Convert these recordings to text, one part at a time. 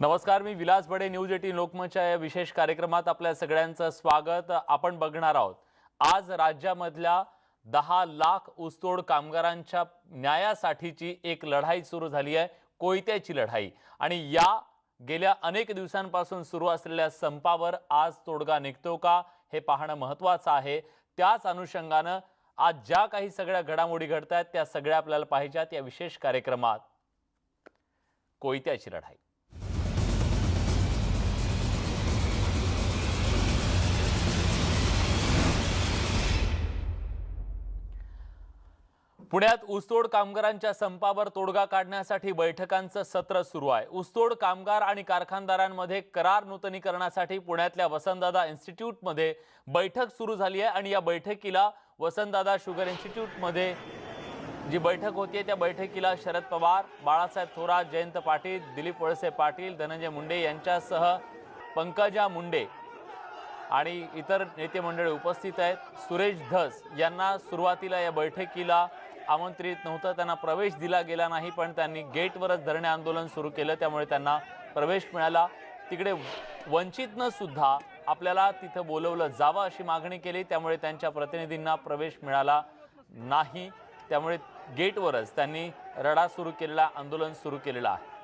नमस्कार मी Vilas Bade news eighteen लोकमतच्या या विशेष कार्यक्रमात आपल्या सगळ्यांचं स्वागत. आपण बघणार आहोत आज राज्यामधल्या दहा लाख ऊसतोड कामगारांच्या न्यायासाठीची एक लढाई सुरू झाली आहे कोयत्याची लढाई. आणि या गेल्या अनेक दिवसांपासून सुरू असलेल्या संपावर आज तोडगा निघतो का हे पाहणं महत्त्वाचं आहे. त्याच अनुषंगानं आज ज्या काही सगळ्या घडामोडी घडत आहेत त्या सगळ्या आपल्याला पाहिजेत या विशेष कार्यक्रमात. कोयत्याची लढाई. पुण्यात ऊसतोड कामगारांच्या संपावर तोडगा काढण्यासाठी बैठकांचं सत्र सुरू आहे. ऊसतोड कामगार आणि कारखानदारांमध्ये करार नूतनीकरणासाठी पुण्यातल्या वसंतदादा इन्स्टिट्यूटमध्ये बैठक सुरू झाली आहे आणि या बैठकीला वसंतदादा शुगर इन्स्टिट्यूटमध्ये जी बैठक होतीये त्या बैठकीला शरद पवार बाळासाहेब थोरात जयंत पाटील दिलीप वळसे पाटील धनंजय मुंडे यांच्यासह पंकजा मुंडे आणि इतर नेते मंडळी उपस्थित आहेत. सुरेश धस यांना सुरुवातीला या बैठकीला आमंत्रित नव्हतं त्यांना प्रवेश दिला गेला नाही पण त्यांनी गेटवरच धरणे आंदोलन सुरू केलं त्यामुळे त्यांना प्रवेश मिळाला. तिकडे वंचितनं सुद्धा आपल्याला तिथं बोलवलं जावं अशी मागणी केली त्यामुळे त्यांच्या प्रतिनिधींना प्रवेश मिळाला नाही. त्यामुळे गेटवरच त्यांनी रडा सुरू केलेला आंदोलन सुरू केलेलं आहे.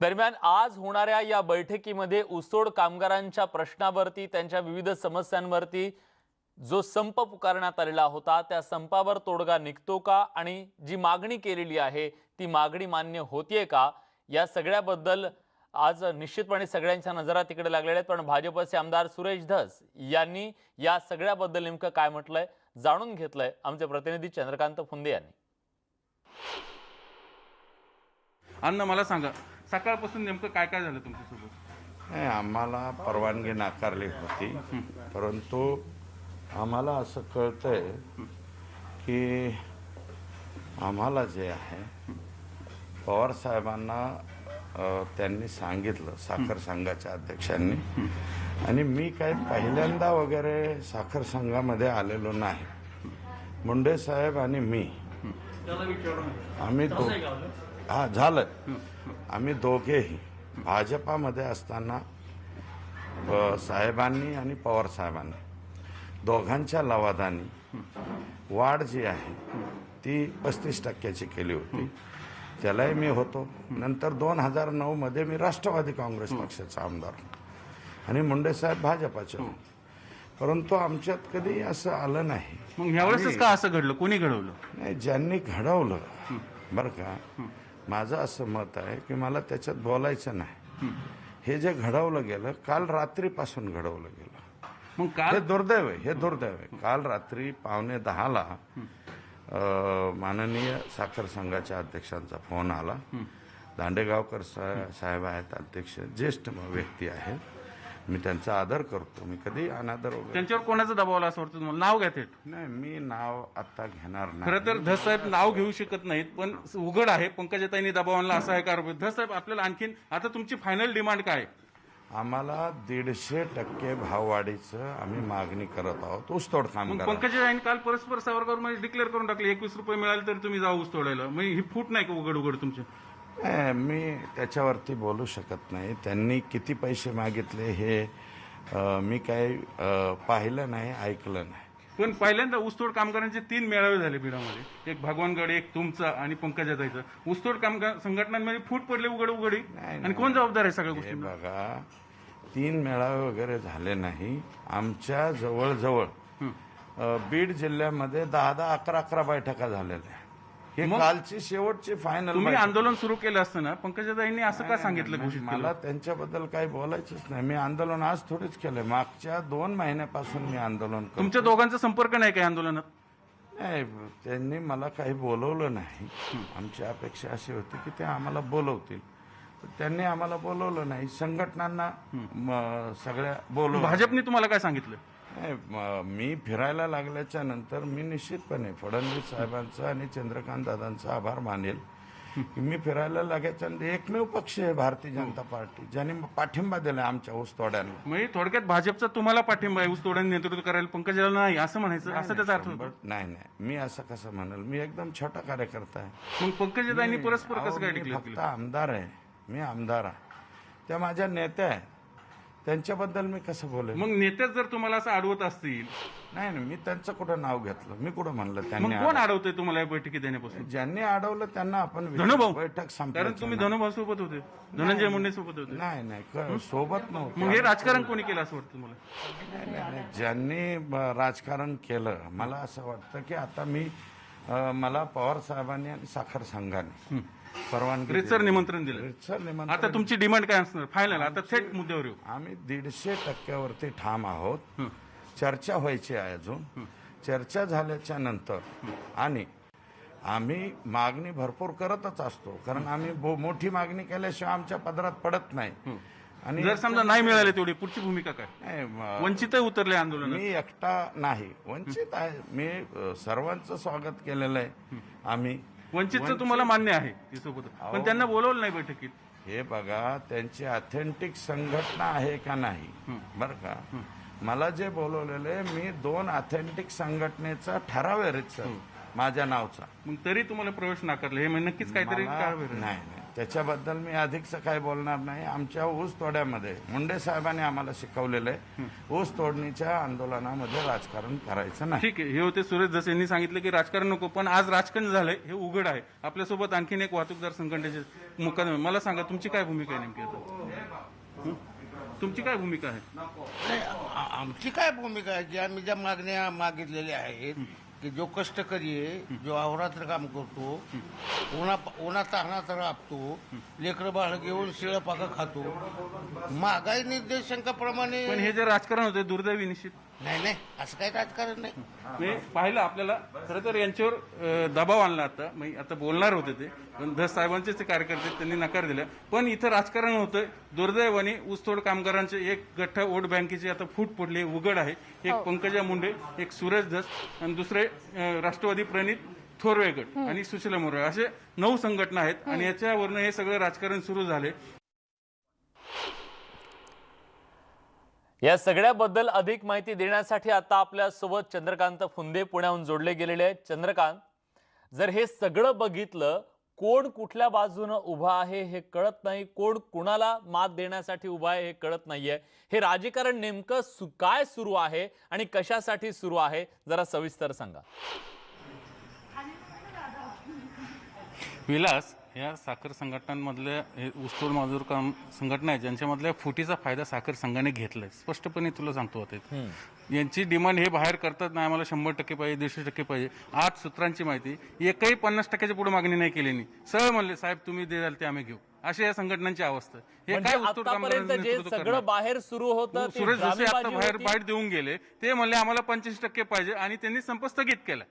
दरम्यान आज होणाऱ्या या बैठकीमध्ये ऊसतोड कामगारांच्या प्रश्नावरती त्यांच्या विविध समस्यांवरती जो संप पुकारण्यात आलेला होता त्या संपावर तोडगा निघतो का आणि जी मागणी केलेली आहे ती मागणी मान्य होतीये का? या सगळ्याबद्दल आज निश्चितपणे सगळ्यांच्या नजरा तिकडे लागलेल्या आहेत. पण भाजपचे आमदार सुरेश धस यांनी या सगळ्याबद्दल नेमकं काय म्हटलंय जाणून घेतलंय आमचे प्रतिनिधी चंद्रकांत फुंदे यांनी. अन्न मला सांगा सकाळपासून नेमकं काय काय झालं तुमच्यासोबत? नाही आम्हाला परवानगी नाकारली होती. परंतु आम्हाला असं कळतंय की आम्हाला जे आहे पवार साहेबांना अ, त्यांनी सांगितलं साखर संघाच्या अध्यक्षांनी. आणि मी काही पहिल्यांदा वगैरे साखर संघामध्ये आलेलो नाही. मुंडे साहेब आणि मी. आम्ही दो हा झालं. आम्ही दोघेही भाजपामध्ये असताना साहेबांनी आणि पवार साहेबांनी दोघांच्या लवादानी वाढ जी आहे ती पस्तीस टक्क्याची केली होती. त्यालाही मी होतो. नंतर दोन हजार नऊ मध्ये मी राष्ट्रवादी काँग्रेस पक्षाचा आमदार आणि मुंडे साहेब भाजपाचे. होते. परंतु आमच्यात कधी असं आलं नाही. मग ह्यावेळेसच का असं घडलं? कोणी घडवलं? नाही ज्यांनी घडवलं बरं का माझं असं मत आहे की मला त्याच्यात बोलायचं नाही. हे जे घडवलं गेलं काल रात्रीपासून घडवलं गेलं. मग काल हे दुर्दैव आहे हे दुर्दैव आहे. काल रात्री पावणे दहाला माननीय साखर संघाच्या अध्यक्षांचा फोन आला. दांडेगावकर साहेब आहेत अध्यक्ष ज्येष्ठ व्यक्ती आहेत. मी त्यांचा आदर करतो. मी कधी अनादर वगैरे त्यांच्यावर कोणाचा दबाव आला असं वाटतं तुम्हाला? नाव घ्या थेट. नाही मी नाव आता घेणार खरं नाही तर धस साहेब नाव घेऊ शकत नाहीत पण उघड आहे. पंकजाताईंनी दबाव आणला असा आहे का आरोप? आहे. धस साहेब आपल्याला आणखीन आता तुमची फायनल डिमांड काय? आहे? आम्हाला दीडशे टक्के भाववाढीचं आम्ही मागणी करत आहोत. ऊसतोड मग कामगार पंकजाताईंनी काल परस्पर सावरकर डिक्लेअर करून टाकले एकवीस रुपये मिळाले तर तुम्ही जाऊ ऊस तोडायला मग ही फूट नाही का उघड उघड तुमची? मी त्याच्यावरती बोलू शकत नाही. त्यांनी किती पैसे मागितले हे अं, मी अं, पाहिलं नाही ऐकलं नाही. पण पहिल्यांदा ऊसतोड कामगारांचे तीन मेळावे झाले बिडामध्ये. एक भगवानगड एक तुमचा आणि पंकजाताईचा. ऊसतोड कामगार संघटनांमध्ये फूट पडले उघड उघडी. नाही, आणि कोण जबाबदार आहे सगळ्या हे गोष्टी बघा तीन मेळावे वगैरे झाले नाही. आमच्या जवळजवळ अं, बीड जिल्ह्यामध्ये दहा दहा अकरा अकरा बैठका झालेल्या. ही कालची शेवटची फायनल तुम्ही आंदोलन सुरू केलं असताना पंकजाताईंनी असं का सांगितलं घोषित केलं मला त्यांच्याबद्दल काही बोलायचंच नाही. मी आंदोलन आज थोडीच केलं मागच्या दोन महिन्यापासून मी आंदोलन करतो तुमच्या दोघांचा संपर्क नाही काय आंदोलनात? नाही त्यांनी मला काही बोलवलं नाही. आमची अपेक्षा अशी होती की ते आम्हाला बोलवतील. पण त्यांनी आम्हाला बोलवलं नाही. संघटनांना म, सगळ्या बोलवलं भाजपने तुम्हाला काय सांगितलं? म- मी फिरायला लागल्याच्या नंतर मी निश्चितपणे फडणवीस साहेबांचा आणि चंद्रकांत दादांचा आभार मानेल. की मी फिरायला आणि एकमेव पक्ष आहे भारतीय जनता पार्टी ज्याने पाठिंबा दिला आमच्या ऊस तोड्यांना. म्हणजे थोडक्यात भाजपचा तुम्हाला पाठिंबा आहे ऊस तोड्याने नेतृत्व करायला? पंकजाला नाही असं म्हणायचं? असं त्याचा अर्थ नाही नाही. मी असं कसं म्हणाल? मी एकदम छोटा कार्यकर्ता आहे. मग पंकजाताईंनी परस्पर कसं काय फक्त आमदार आहे. मी आमदार आहे. त्या माझ्या नेत्या आहे त्यांच्याबद्दल मी कसं बोलेल मग नेतेच जर तुम्हाला असं अडवत असतील? नाही नाही मी त्यांचं कुठं नाव घेतलं? मी कुठं म्हणलं मग त्यांनी कोण अडवतंय तुम्हाला या बैठकीत देण्यापासून? ज्यांनी अडवलं त्यांना आपण विचारू. धनुभाऊ. बैठक कारण तुम्ही. धनुभाऊ सोबत होते. धनंजय मुंडे सोबत होते. नाही नाही क- सोबत नव्हतं. मग हे राजकारण कोणी केलं असं वाटतं तुम्हाला? नाही, नाही, नाही. ज्यांनी ब- राजकारण केलं मला असं वाटतं की आता मी अ, मला पवार साहेबांनी आणि साखर संघाने परवानगी रितसर दिली. निमंत्रण दिलं. रितसर आता निमंत्रण तुमची डिमांड काय असणार? फायनल आता थेट मुद्द्यावर येऊ. आम्ही दीडशे टक्क्यावरती ठाम आहोत. चर्चा व्हायची आहे अजून. चर्चा झाल्याच्यानंतर आणि आम्ही मागणी भरपूर करतच असतो. कारण आम्ही बो- मोठी मागणी केल्याशिवाय आमच्या पदरात पडत नाही. आणि जर समजा नाही मिळाले तेवढी पुढची भूमिका काय? नाही, म- वंचित उतरले आंदोलन मी एकटा नाही. वंचित आहे. मी अ, सर्वांचं स्वागत केलेलं आहे. आम्ही वंचितचं तुम्हाला मान्य आहे ती सोबत पण त्यांना बोलवलं नाही बैठकीत. हे बघा त्यांची ऑथेंटिक संघटना आहे का नाही? बर का? मला जे बोलवलेले मी दोन ऑथेंटिक संघटनेचा ठराव आहे रीतसर माझ्या नावचा. मग तरी तुम्हाला प्रवेश नाकारला. हे नक्कीच काहीतरी. नाही नाही. त्याच्याबद्दल मी अधिकच काही बोलणार नाही. आमच्या ऊस तोड्यामध्ये मुंडे साहेबांनी आम्हाला शिकवलेलं आहे ऊस तोडणीच्या आंदोलनामध्ये राजकारण करायचं नाही. ठीक आहे. हे होते सुरेश जस यांनी सांगितलं की राजकारण नको पण आज राजकारण झालंय हे उघड आहे. आपल्यासोबत आणखीन एक वाहतूकदार संघटनेचे मुकादमे मला सांगा तुमची काय भूमिका आहे नेमकी आता? हं? तुमची काय भूमिका आहे? आमची काय भूमिका आहे? की आम्ही ज्या मागण्या मागितलेल्या आहेत की जो कष्टकरी आहे जो अहोरात्र काम करतो उन्हा उन्हा ताहनात राबतो लेकरं बाळ घेऊन शिळं पाकं खातो महागाई निर्देशांकाप्रमाणे पण हे जे राजकारण होते दुर्दैवी निश्चित. नाही नाही असं काही राजकारण नाही. मी पाहिलं आपल्याला खरं तर यांच्यावर अं, दबाव आणला आता. मी आता बोलणार होते ते पण धस साहेबांचेच ते कार्यकर्ते आहेत, त्यांनी नकार दिला. पण इथं राजकारण होतं. दुर्दैवाने ऊसतोड कामगारांचे एक गठ्ठ वोट बँकेची आता फूट पडली उघड आहे. एक पंकजा मुंडे एक सुरेश धस आणि दुसरे अं, राष्ट्रवादी प्रणित थोरवे गट आणि सुशीला मोरे असे नऊ संघटना आहेत आणि याच्यावरनं हे सगळं राजकारण सुरू झाले. या सगळ्याबद्दल अधिक माहिती देण्यासाठी आता आपल्यासोबत चंद्रकांत फुंदे पुण्याहून जोडले गेलेले आहेत. चंद्रकांत जर हे सगळं बघितलं कोण कुठल्या बाजूनं उभा आहे हे कळत नाही कोण कुणाला मात देण्यासाठी उभा आहे हे कळत नाहीये. हे राजकारण नेमकं सु काय सुरू आहे आणि कशासाठी सुरू आहे जरा सविस्तर सांगा. विलास या साखर संघटनांमधल्या हे ऊसतोड मजूर काम संघटना आहे ज्यांच्यामधल्या फुटीचा फायदा साखर संघाने घेतलाय स्पष्टपणे तुला सांगतो आता. यांची डिमांड हे बाहेर करतात नाही आम्हाला शंभर टक्के पाहिजे दीडशे टक्के पाहिजे आठ सूत्रांची माहिती एकही पन्नास टक्क्याच्या पुढे मागणी नाही केली नाही सरळ म्हणले साहेब तुम्ही द्याल ते आम्ही घेऊ अशी या संघटनांची अवस्था. हे म्हणजे काय ऊसतोड आतापर्यंत कामगारांचं जे नेतृत्व सगळं करणार? बाहेर सुरू होतं ते सुरेश जोशी आता ड्रामेबाजी बाहेर होती. बाईट देऊन गेले ते म्हणले आम्हाला पंच्याऐंशी टक्के पाहिजे आणि त्यांनी संप स्थगित केला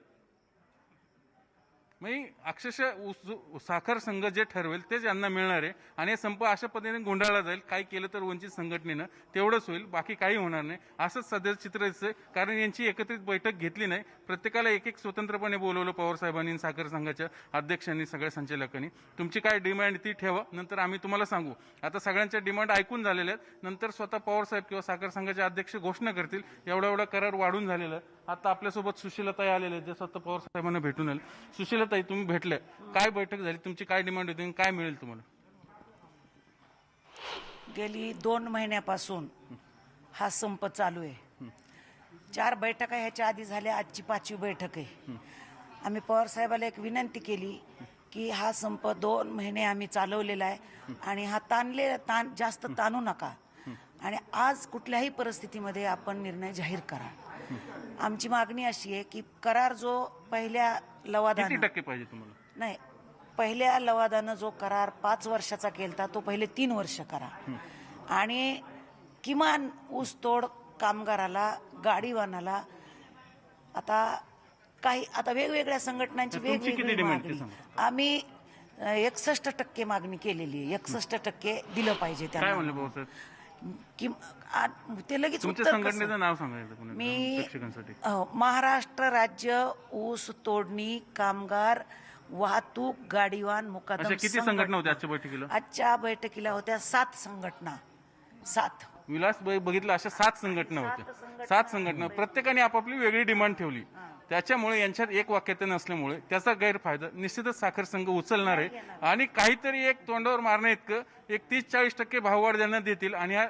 म्हणजे अक्षरशः साखर संघ जे ठरवेल तेच यांना मिळणार आहे आणि हे संप अशा पद्धतीने गोंधळला जाईल. काय केलं तर वंचित संघटनेनं तेवढंच होईल बाकी काही होणार नाही. असंच सध्या चित्र दिसतंय. कारण यांची एकत्रित बैठक घेतली नाही. प्रत्येकाला एक एक स्वतंत्रपणे बोलवलं पवारसाहेबांनी साखर संघाच्या अध्यक्षांनी सगळ्या संचालकांनी. तुमची काय डिमांड ती ठेवा. नंतर आम्ही तुम्हाला सांगू. आता सगळ्यांच्या डिमांड ऐकून झालेल्या आहेत. नंतर स्वतः पवारसाहेब किंवा साखर संघाचे अध्यक्ष घोषणा करतील. एवढा एवढा करार वाढून झालेला आहे. आता आपल्यासोबत सुशीलताई आलेले जे स्वतः पवार साहेबांना भेटून आले. सुशीलताई तुम्ही भेटले. काय बैठक झाली? तुमची काय डिमांड होती आणि काय मिळेल तुम्हाला? गेली दोन महिन्यापासून हा संप चालू आहे. चार बैठका ह्याच्या आधी झाल्या आजची पाचवी बैठक आहे. आम्ही पवार साहेबाला एक विनंती केली की हा संप दोन महिने आम्ही चालवलेला आहे आणि हा ताणले ताण जास्त ताणू नका. आणि आज कुठल्याही परिस्थितीमध्ये आपण निर्णय जाहीर करा. आमची मागणी अशी आहे की करार जो पहिल्या किती लवादानं टक्के पाहिजे तुम्हाला? नाही पहिल्या लवादानं जो करार पाच वर्षाचा केलता तो पहिले तीन वर्ष करा. आणि किमान ऊसतोड कामगाराला गाडीवानाला आता काही आता वेगवेगळ्या संघटनांची तुमची किती वेगवेगळी demand ते मागणी आम्ही एकसष्ट टक्के मागणी केलेली आहे. एकसष्ट टक्के दिलं पाहिजे काय त्यांना. म्हणले भाऊ साहेब? कि आ- ते लगेच तुमच्या उत्तर कसं? संघटनेचं नाव सांगायचं पुन्हा मी प्रेक्षकांसाठी. महाराष्ट्र राज्य ऊस तोडणी कामगार वाहतूक गाडीवान अशा मुकादम किती संघटना. होत्या आजच्या बैठकीला? आजच्या बैठकीला होत्या सात संघटना. सात. विलास ब- बघितलं अशा सात संघटना होत्या. सात संघटना. प्रत्येकाने आपापली वेगळी डिमांड ठेवली. त्याच्यामुळे यांच्यात एक वाक्यता नसल्यामुळे त्याचा गैरफायदा निश्चितच साखर संघ उचलणार आहे. आणि काहीतरी एक तोंडावर मारण्या इतकं एक तीस चाळीस टक्के भाववाढ त्यांना देतील आणि हा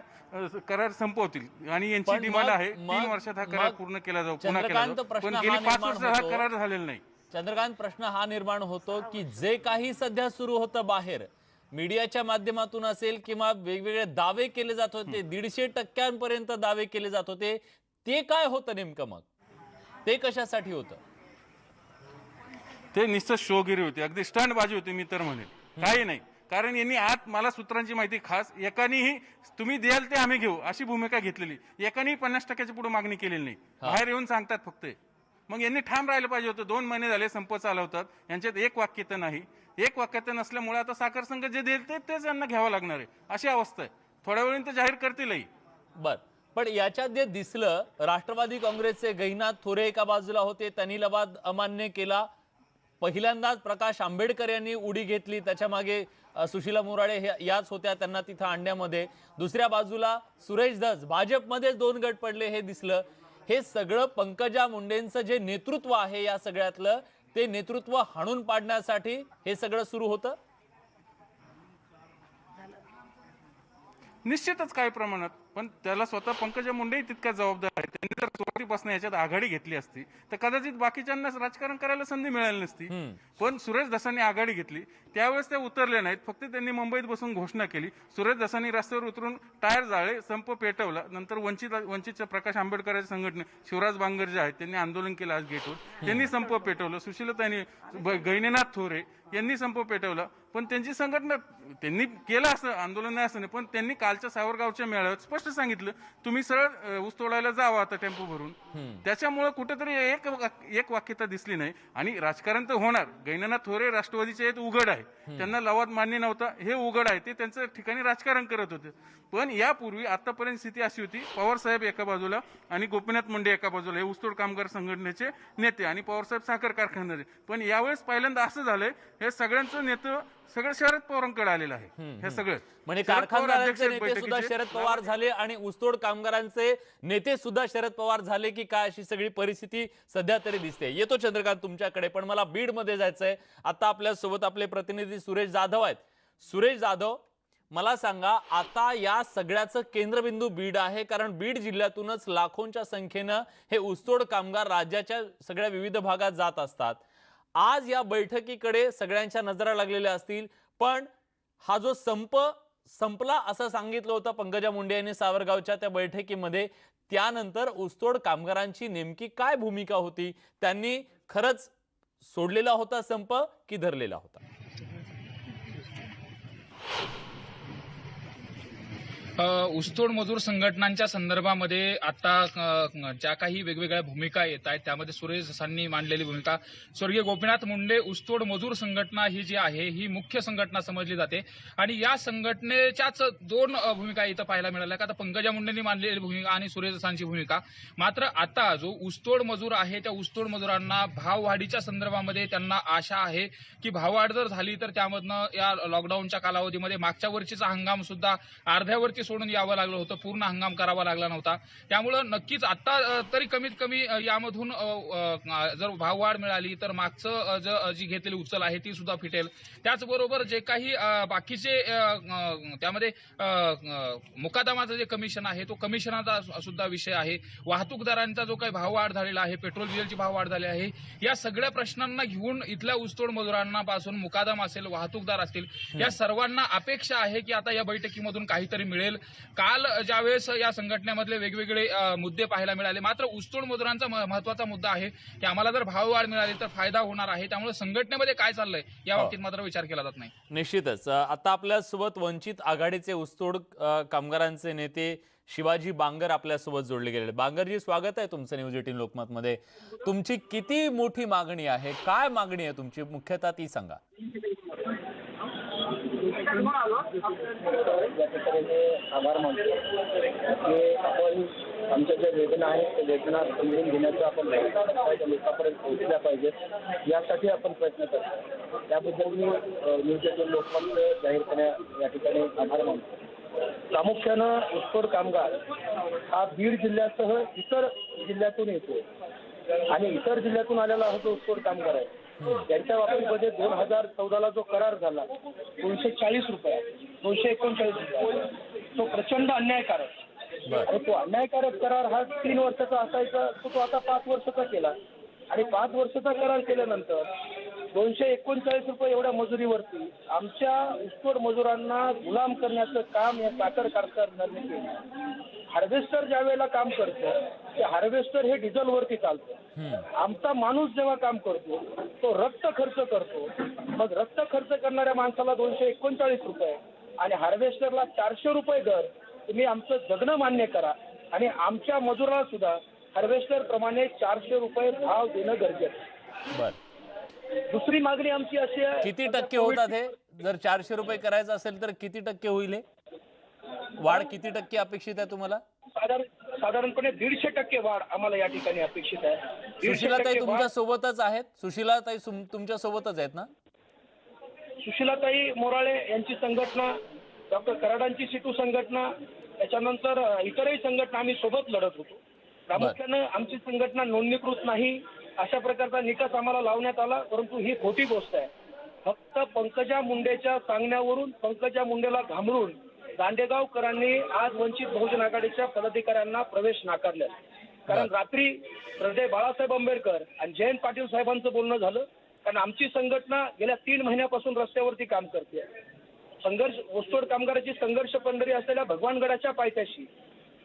करार संपवतील. आणि यांची डिमांड आहे तीन वर्षात हा करार पूर्ण केला जाऊ पुन्हा केला जाऊ. पण हा गेली पाच वर्ष हा. करार झालेला नाही. चंद्रकांत प्रश्न हा निर्माण होतो की जे काही सध्या सुरू होतं बाहेर मीडियाच्या माध्यमातून असेल किंवा वेगवेगळे दावे केले जात होते दीडशे टक्क्यांपर्यंत दावे केले जात होते ते काय होतं नेमकं मग? ते कशासाठी होतं? ते निश्चित शोगिरी होती. अगदी स्टंटबाजी होती मी तर म्हणेन. काही नाही. कारण यांनी आत मला सूत्रांची माहिती खास एकानेही तुम्ही द्याल ते आम्ही घेऊ. अशी भूमिका घेतलेली. एकानेही पन्नास टक्क्याच्या पुढे मागणी केलेली नाही. बाहेर येऊन सांगतात फक्त. मग यांनी ठाम राहिलं पाहिजे होतं. दोन महिने झाले संप चालवतात. यांच्यात एक वाक्यता नाही. एक वाक्यता नसल्यामुळे आता साखर संघ जे देईल ते तेच यांना घ्यावं लागणार आहे. अशी अवस्था आहे. थोड्या वेळाने ते जाहीर करतीलही. बर. पण याच्यात जे दिसलं राष्ट्रवादी काँग्रेसचे गैनाथ थोरे एका बाजूला होते त्यांनी लवाद अमान्य केला. पहिल्यांदाच प्रकाश आंबेडकर यांनी उडी घेतली. त्याच्यामागे सुशीला मुराळे हे याच होत्या त्यांना तिथं आणण्यामध्ये. दुसऱ्या बाजूला सुरेश धस भाजपमध्येच दोन गट पडले हे दिसलं. हे सगळं पंकजा मुंडेंचं जे नेतृत्व आहे या सगळ्यातलं ते नेतृत्व हाणून पाडण्यासाठी हे सगळं सुरू होतं? निश्चितच काही प्रमाणात. पण त्याला स्वतः पंकजा मुंडेही तितका जबाबदार आहे त्यांनी जर सुरुवातीपासून याच्यात आघाडी घेतली असती. तर कदाचित बाकीच्यांना राजकारण करायला संधी मिळाली नसती. पण सुरेश दसांनी आघाडी घेतली. त्यावेळेस ते उतरले नाहीत. फक्त त्यांनी मुंबईत बसून घोषणा केली. सुरेश दसांनी रस्त्यावर उतरून टायर जाळे संप पेटवला. नंतर वंचित वंचितच्या प्रकाश आंबेडकरांच्या संघटने शिवराज बांगर जे आहेत. त्यांनी आंदोलन केलं आज गेटवर. त्यांनी संप पेटवलं. सुशीलताईंनी गैनीनाथ थोरे यांनी संप पेटवला. पण त्यांची संघटना त्यांनी केलं असं आंदोलन नाही असं नाही पण त्यांनी कालच्या सावरगावच्या मेळाव्यात स्पष्ट सांगितलं तुम्ही सरळ अ, ऊस तोडायला जावा आता टेम्पो भरून. त्याच्यामुळे कुठेतरी एक एक वाक्यता दिसली नाही. आणि राजकारण तर होणार. गैननाथ थोरे राष्ट्रवादीचे आहेत उघड आहे. त्यांना लवाद मान्य नव्हता हे उघड आहे. ते त्यांचं ठिकाणी राजकारण करत होते. पण यापूर्वी आतापर्यंत स्थिती अशी होती पवार साहेब एका बाजूला आणि गोपीनाथ मुंडे एका बाजूला हे ऊसतोड कामगार संघटनेचे नेते आणि पवार साहेब साखर कारखानदार पण यावेळेस पहिल्यांदा असं झालंय हे सगळ्यांचं नेतं सगळं शरद पवारांकडे आलेलं आहे. हे सगळं म्हणजे कारखानदारांचे नेते सुद्धा. शरद पवार झाले आणि ऊसतोड कामगारांचे नेते सुद्धा शरद पवार झाले की काय अशी सगळी परिस्थिती सध्या तरी दिसते. येतो चंद्रकांत तुमच्याकडे पण मला बीडमध्ये जायचंय. आता आपल्यासोबत आपले प्रतिनिधी सुरेश जाधव आहेत. सुरेश जाधव मला सांगा आता या सगळ्याचं केंद्रबिंदू बीड आहे कारण बीड जिल्ह्यातूनच लाखोंच्या संख्येनं हे ऊसतोड कामगार राज्याच्या सगळ्या विविध भागात जात असतात. आज या बैठकीकडे सगळ्यांच्या नजरा लागलेल्या असतील. पण हा जो संप संपला असं सांगितलं होतं पंकजा मुंडे यांनी सावरगावच्या त्या बैठकीमध्ये त्यानंतर ऊसतोड कामगारांची नेमकी काय भूमिका होती? त्यांनी खरंच सोडलेला होता संप की धरलेला होता? ऊसतोड मजूर संघटनांच्या संदर्भामध्ये आता ज्या काही वेगवेगळ्या भूमिका येत आहेत त्यामध्ये सुरेश दसांनी मांडलेली भूमिका. स्वर्गीय गोपीनाथ मुंडे ऊसतोड मजूर संघटना ही जी आहे ही मुख्य संघटना समजली जाते. आणि या संघटनेच्याच दोन भूमिका इथं पाहायला मिळाल्या का आता पंकजा मुंडेंनी मांडलेली भूमिका आणि सुरेश दसांची भूमिका. मात्र आता जो ऊसतोड मजूर आहे त्या ऊसतोड मजुरांना भाववाढीच्या संदर्भामध्ये त्यांना आशा आहे की भाववाढ जर झाली तर त्यामधनं या लॉकडाऊनच्या कालावधीमध्ये मागच्या वर्षीचा हंगाम सुद्धा अर्ध्यावरती सोडून यावं लागलं होतं पूर्ण हंगाम करावा लागला नव्हता. त्यामुळं नक्कीच आता अ, तरी कमीत कमी यामधून जर भाववाढ मिळाली तर मागचं ज- जी घेतलेली उचल आहे ती सुद्धा फिटेल. त्याचबरोबर जे काही बाकीचे त्यामध्ये मुकादमाचं जे कमिशन आहे तो कमिशनाचा सुद्धा विषय आहे. वाहतूकदारांचा जो काही भाववाढ झालेला आहे पेट्रोल डिझेलची भाववाढ झाली आहे या सगळ्या प्रश्नांना घेऊन इथल्या ऊसतोड मजुरांना पासून मुकादम असेल वाहतूकदार असतील या सर्वांना अपेक्षा आहे की आता या बैठकीमधून काहीतरी मिळेल. काल ज्यावेळेस या संघटनेमधले वेगवेगळे मुद्दे पाहायला मिळाले मात्र ऊसतोड मजुरांचा महत्त्वाचा मुद्दा आहे की आम्हाला जर भाववाढ मिळाली तर फायदा होणार आहे. त्यामुळे संघटनेमध्ये काय चाललंय या हो. बाबतीत मात्र विचार केला जात नाही. निश्चितच. आता आपल्यासोबत वंचित आघाडीचे ऊसतोड कामगारांचे नेते शिवाजी बांगर आपल्यासोबत जोडले गेलेले. बांगरजी स्वागत आहे तुमचं न्यूज एटीन लोकमत मध्ये तुमची किती मोठी मागणी आहे? काय मागणी आहे तुमची? मुख्यतः ती सांगा. या ठिकाणी आभार मानतो. की आपण आमच्या ज्या वेदना आहेत त्या वेदना समजून घेण्याचा आपण प्रयत्न लोकांपर्यंत पोहोचल्या पाहिजेत. यासाठी आपण प्रयत्न करतो त्याबद्दल मी अ, न्यूज लोकमत जाहीरपणे या ठिकाणी आभार मानतो. प्रामुख्यानं ऊसतोड कामगार हा बीड जिल्ह्यासह इतर जिल्ह्यातून येतो आणि इतर जिल्ह्यातून आलेला हा जो ऊसतोड कामगार आहे त्यांच्या बाबतीमध्ये दोन हजार चौदाला जो करार झाला दोनशे चाळीस रुपये दोनशे एकोणचाळीस रुपये. तो प्रचंड अन्यायकारक. आणि तो अन्यायकारक करार हा तीन वर्षाचा असायचा तो तो आता पाच वर्षाचा केला. आणि पाच वर्षाचा करार केल्यानंतर दोनशे एकोणचाळीस रुपये एवढ्या मजुरीवरती आमच्या ऊसतोड मजुरांना गुलाम करण्याचं काम या साखर कारखान्याने केलं. हार्वेस्टर ज्या वेळेला काम करतं ते हार्वेस्टर हे डिझेलवरती चालतं. आमचा माणूस जेव्हा काम करतो तो रक्त खर्च करतो. मग रक्त खर्च करणाऱ्या माणसाला दोनशे एकोणचाळीस रुपये आणि हार्वेस्टरला चारशे रुपये दर तुम्ही आमचं जगणं मान्य करा. आणि आमच्या मजुराला सुद्धा हार्वेस्टर प्रमाणे चारशे रुपये भाव देणं गरजेचं दुसरी मागणी आमची अशी आहे किती टक्के होतात हे? जर चारशे रुपये करायचं असेल तर किती टक्के होईल वाढ किती टक्के अपेक्षित आहे तुम्हाला? साधारण साधारणपणे दीडशे टक्के वाढ आम्हाला या ठिकाणी अपेक्षित आहे. दीडशे सुशीलाताई टक्के वाढ तुमच्या सोबतच आहेत. सुशीलाताई सुम- तुमच्या सोबतच आहेत ना? सुशीलाताई मोराळे यांची संघटना डॉक्टर कराडांची सिटू संघटना त्याच्यानंतर अ, इतरही संघटना आम्ही सोबत लढत होतो. प्रामुख्यानं आमची संघटना नोंदणीकृत नाही. अशा प्रकारचा निकष आम्हाला लावण्यात आला परंतु ही खोटी गोष्ट आहे. फक्त पंकजा मुंडेच्या सांगण्यावरून पंकजा मुंडेला घाबरून दांडेगावकरांनी आज वंचित बहुजन आघाडीच्या पदाधिकाऱ्यांना प्रवेश नाकारले कारण रात्री हृदय बाळासाहेब आंबेडकर आणि जयंत पाटील साहेबांचं बोलणं झालं. कारण आमची संघटना गेल्या तीन महिन्यापासून रस्त्यावरती काम करते. संघर्ष ऊसतोड कामगाराची संघर्ष पंढरी असलेल्या भगवानगडाच्या पायथ्याशी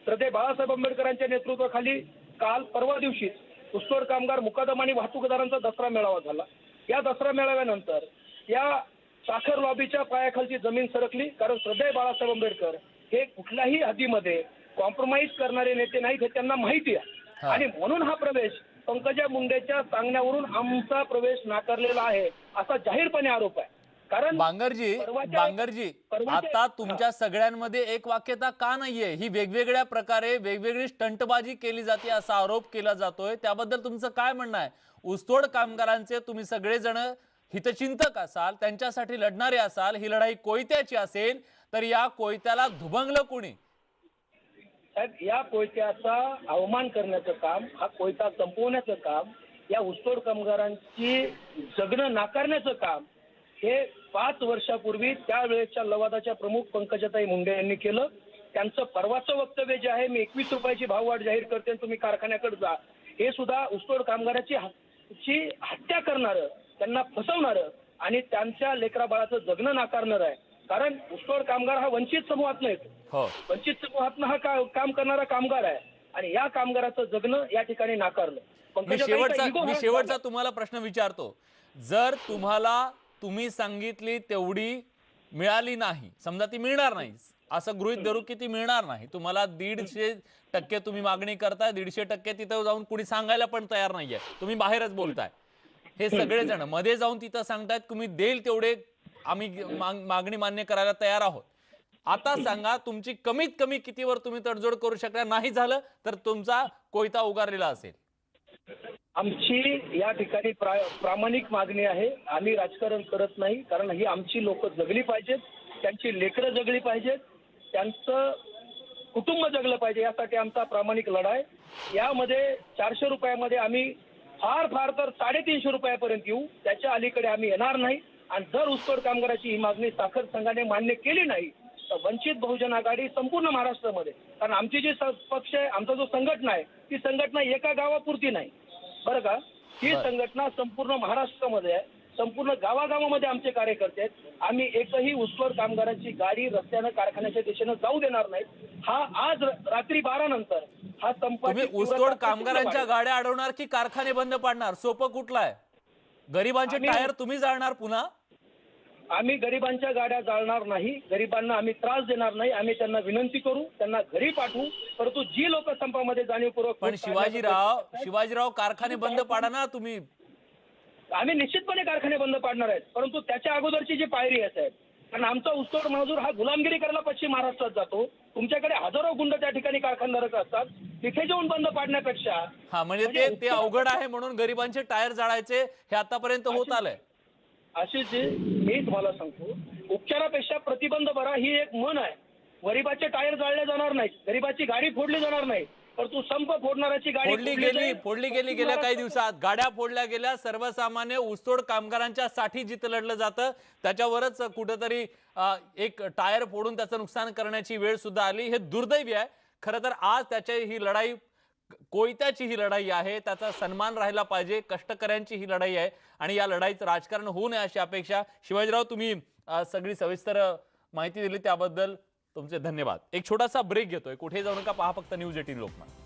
हृदय बाळासाहेब आंबेडकरांच्या नेतृत्वाखाली काल परवा दिवशी ऊसतोड कामगार मुकादम आणि वाहतूकदारांचा दसरा मेळावा झाला. या दसरा मेळाव्यानंतर या साखर लॉबीच्या पायाखालची जमीन सरकली कारण श्रद्धेय बाळासाहेब आंबेडकर हे कुठल्याही हद्दीमध्ये कॉम्प्रोमाइज करणारे नेते नाहीत हे त्यांना माहिती आहे. आणि म्हणून हा प्रवेश पंकजा मुंडेच्या सांगण्यावरून आमचा प्रवेश नाकारलेला आहे असा जाहीरपणे आरोप आहे. कारण बांगरजी बांगरजी आता तुमच्या सगळ्यांमध्ये एक वाक्यता का नाहीये? ही वेगवेगळ्या प्रकारे वेगवेगळी स्टंटबाजी केली जाते असा आरोप केला जातोय. त्याबद्दल तुमचं काय म्हणणं आहे? ऊसतोड कामगारांचे तुम्ही सगळेजण हितचिंतक असाल त्यांच्यासाठी लढणारे असाल ही लढाई कोयत्याची असेल तर या कोयत्याला धुभंगलं कोणी? साहेब या कोयत्याचा अवमान करण्याचं काम हा कोयता संपवण्याचं काम या ऊसतोड कामगारांची जगणं नाकारण्याचं काम हे पाच वर्षापूर्वी त्यावेळेच्या लवादाच्या प्रमुख पंकजाताई मुंडे यांनी केलं. त्यांचं परवाचं वक्तव्य जे आहे मी एकवीस रुपयाची भाववाढ जाहीर करते आणि तुम्ही कारखान्याकडे जा हे सुद्धा ऊसतोड कामगाराची ह- ची हत्या करणारं त्यांना फसवणारं आणि त्यांच्या लेकरा बाळाचं जगणं नाकारणारं आहे. कारण ऊसतोड कामगार हा वंचित समूहातनं येतो. हो. वंचित समूहातनं हा का- काम करणारा कामगार आहे. आणि या कामगाराचं जगणं या ठिकाणी नाकारलं. शेवटचा शेवटचा. तुम्हाला प्रश्न विचारतो. जर तुम्हाला तुम्ही सांगितली तेवढी मिळाली नाही समजा ती मिळणार नाही असं गृहित धरू की ती मिळणार नाही. तुम्हाला दीडशे टक्के तुम्ही मागणी करताय दीडशे टक्के तिथं जाऊन कुणी सांगायला पण तयार नाहीये. तुम्ही बाहेरच बोलताय. हे सगळेजणमध्ये जाऊन तिथं सांगतायत तुम्ही देईल तेवढे आम्ही मागणी मान्य करायला तयार आहोत. आता सांगा तुमची कमीत कमी कितीवर तुम्ही तडजोड करू शकता नाही झालं तर तुमचा कोयता उगारलेला असेल. आमची या ठिकाणी प्रा- प्रामाणिक मागणी आहे. आम्ही राजकारण करत नाही कारण ही आमची लोक जगली पाहिजेत त्यांची लेकरं जगली पाहिजेत. त्यांचं कुटुंब जगलं पाहिजे यासाठी आमचा प्रामाणिक लढा आहे यामध्ये चारशे रुपयामध्ये आम्ही फार फार तर साडेतीनशे रुपयापर्यंत येऊ. त्याच्या अलीकडे आम्ही येणार नाही. आणि जर ऊसतोड कामगाराची ही मागणी साखर संघाने मान्य केली नाही तर वंचित बहुजन आघाडी संपूर्ण महाराष्ट्रामध्ये कारण आमची जी पक्ष आहे आमचा जो संघटना आहे ती संघटना एका गावापुरती नाही. बरं का? ही संघटना संपूर्ण महाराष्ट्रामध्ये आहे. संपूर्ण गावागावामध्ये आमचे कार्यकर्ते आहेत. आम्ही एकही ऊसतोड कामगारांची गाडी रस्त्यानं कारखान्याच्या दिशेनं जाऊ देणार नाही हा आज रात्री बारा नंतर हा संप तुम्ही ऊसतोड कामगारांच्या गाड्या अडवणार की कारखाने बंद पाडणार? सोपं कुठलं आहे गरिबांचे आम्ही- टायर तुम्ही जाळणार पुन्हा? आम्ही गरिबांच्या गाड्या जाळणार नाही. गरिबांना आम्ही त्रास देणार नाही. आम्ही त्यांना विनंती करू त्यांना घरी पाठवू. परंतु जी लोक संपामध्ये जाणीवपूर्वक पण शिवाजीराव शिवाजीराव कारखाने बंद पाडा ना तुम्ही. आम्ही निश्चितपणे कारखाने बंद पाडणार आहेत. परंतु त्याच्या अगोदरची जी पायरी आहे साहेब कारण आमचा ऊसतोड मजूर हा गुलामगिरी करायला पश्चिम महाराष्ट्रात जातो. तुमच्याकडे हजारो गुंड त्या ठिकाणी कारखानदारक असतात. तिथे जाऊन बंद पाडण्यापेक्षा हा म्हणजे ते ते अवघड आहे म्हणून गरिबांचे टायर जाळायचे हे आतापर्यंत होत आलंय. अशी जी मी तुम्हाला सांगतो उपचारापेक्षा प्रतिबंध बरा ही एक म्हण आहे. गरीबाचे टायर जाळले जाणार नाही गरीबाची गाडी फोडली जाणार नाही पण तू संप फोडणाऱ्याची गाडी फोडली गेली. फोडली गेली गेल्या काही दिवसात. गाड्या फोडल्या गेल्या सर्वसामान्य ऊसतोड कामगारांच्या साठी जिथं लढलं जातं त्याच्यावरच कुठंतरी अं, एक टायर फोडून त्याचं नुकसान करण्याची वेळ सुद्धा आली. हे दुर्दैवी आहे. खरं तर आज त्याची ही लढाई कोयत्याची ही लढाई आहे. त्याचा सन्मान राहिला पाहिजे. कष्टकऱ्यांची ही लढाई आहे. आणि या लढाईचं राजकारण होऊ नये अशी अपेक्षा. शिवाजीराव तुम्ही अं, सगळी सविस्तर माहिती दिली त्याबद्दल. तुमचे धन्यवाद. एक छोटासा ब्रेक घेतोय. कुठे जाऊ नका पहा फक्त न्यूज एटीन लोकमत.